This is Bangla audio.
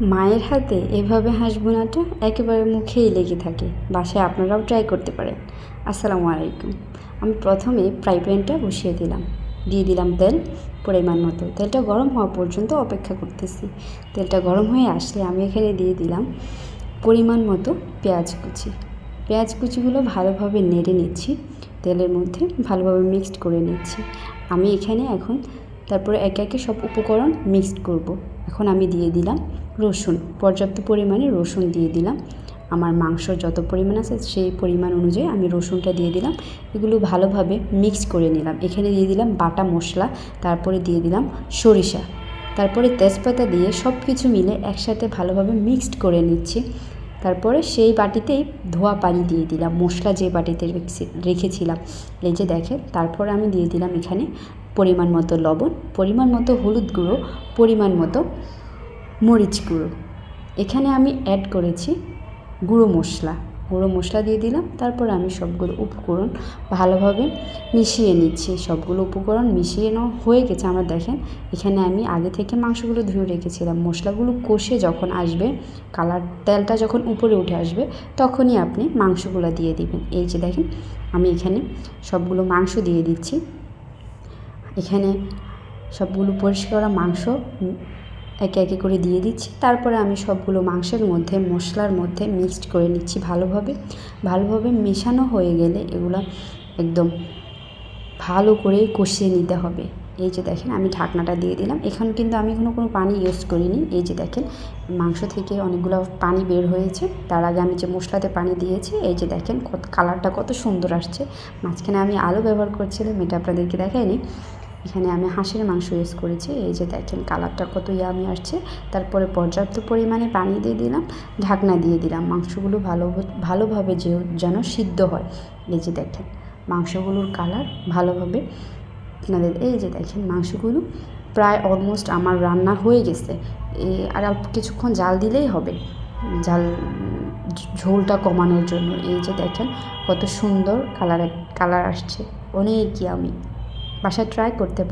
মায়ের হাতে এভাবে হাঁস বোনাটা একেবারে মুখেই লেগে থাকে। বাসায় আপনারাও ট্রাই করতে পারেন। আসসালামু আলাইকুম। আমি প্রথমে ফ্রাই প্যানটা বসিয়ে দিলাম। দিয়ে দিলাম তেল পরিমাণ মতো। তেলটা গরম হওয়া পর্যন্ত অপেক্ষা করতেছি। তেলটা গরম হয়ে আসলে আমি এখানে দিয়ে দিলাম পরিমাণ মতো পেঁয়াজ কুচি। পেঁয়াজ কুচিগুলো ভালোভাবে নেড়ে নিচ্ছি। তেলের মধ্যে ভালোভাবে মিক্সড করে নিচ্ছি। আমি এখানে এখন তারপরে একে একে সব উপকরণ মিক্সড করব। এখন আমি দিয়ে দিলাম রসুন, পর্যাপ্ত পরিমাণে রসুন দিয়ে দিলাম। আমার মাংস যত পরিমাণ আছে সেই পরিমাণ অনুযায়ী আমি রসুনটা দিয়ে দিলাম। এগুলো ভালোভাবে মিক্স করে নিলাম। এখানে দিয়ে দিলাম বাটা মশলা, তারপরে দিয়ে দিলাম সরিষা। তারপরে তেজপাতা দিয়ে সব কিছু মিলে একসাথে ভালোভাবে মিক্সড করে নিচ্ছি। তারপরে সেই বাটিতেই ধোয়া পানি দিয়ে দিলাম, মশলা যে বাটিতে রেখেছিলাম। এই যে তারপরে আমি দিয়ে দিলাম এখানে পরিমাণ মতো লবণ, পরিমাণ মতো হলুদ গুঁড়ো, পরিমাণ মতো মরিচ গুঁড়ো। এখানে আমি অ্যাড করেছি গুঁড়ো মশলা। গুঁড়ো মশলা দিয়ে দিলাম, তারপর আমি সবগুলো উপকরণ ভালোভাবে মিশিয়ে নিচ্ছি। সবগুলো উপকরণ মিশিয়ে নেওয়া হয়ে গেছে আমার দেখেন। এখানে আমি আগে থেকে মাংসগুলো ধুয়ে রেখেছিলাম। মশলাগুলো কষে যখন আসবে কালার তেলটা যখন উপরে উঠে আসবে, তখনই আপনি মাংসগুলো দিয়ে দিবেন। এই যে দেখেন, আমি এখানে সবগুলো মাংস দিয়ে দিচ্ছি। এখানে সবগুলো পরিষ্কার করা মাংস একে একে করে দিয়ে দিচ্ছি। তারপরে আমি সবগুলো মাংসের মধ্যে, মশলার মধ্যে মিক্সড করে নিচ্ছি ভালোভাবে। ভালোভাবে মেশানো হয়ে গেলে এগুলো একদম ভালো করে কষিয়ে নিতে হবে। এই যে দেখেন, আমি ঢাকনাটা দিয়ে দিলাম। এখন কিন্তু আমি কোনো কোনো পানি ইউজ করিনি। এই যে দেখেন, মাংস থেকে অনেকগুলো পানি বের হয়েছে। তার আগে আমি যে মশলাতে পানি দিয়েছি, এই যে দেখেন, কত কালারটা কত সুন্দর আসছে। মাঝখানে আমি আলু ব্যবহার করছিলাম, এটা আপনাদেরকে দেখাইনি। এখানে আমি হাঁসের মাংস ইউজ করেছি। এই যে দেখেন কালারটা কত ইয়ামি আসছে। তারপরে পর্যাপ্ত পরিমাণে পানি দিয়ে দিলাম, ঢাকনা দিয়ে দিলাম। মাংসগুলো ভালো ভালোভাবে যে, যেন সিদ্ধ হয়। এই যে দেখেন মাংসগুলোর কালার ভালোভাবে। আপনাদের এই যে দেখেন মাংসগুলো প্রায় অলমোস্ট আমার রান্না হয়ে গেছে। আর অল্প কিছুক্ষণ জাল দিলেই হবে। জাল, ঝোলটা কমানোর জন্য। এই যে দেখেন কত সুন্দর কালার কালার আসছে। অনেক আমি বাসায় ট্রাই করতে পারি।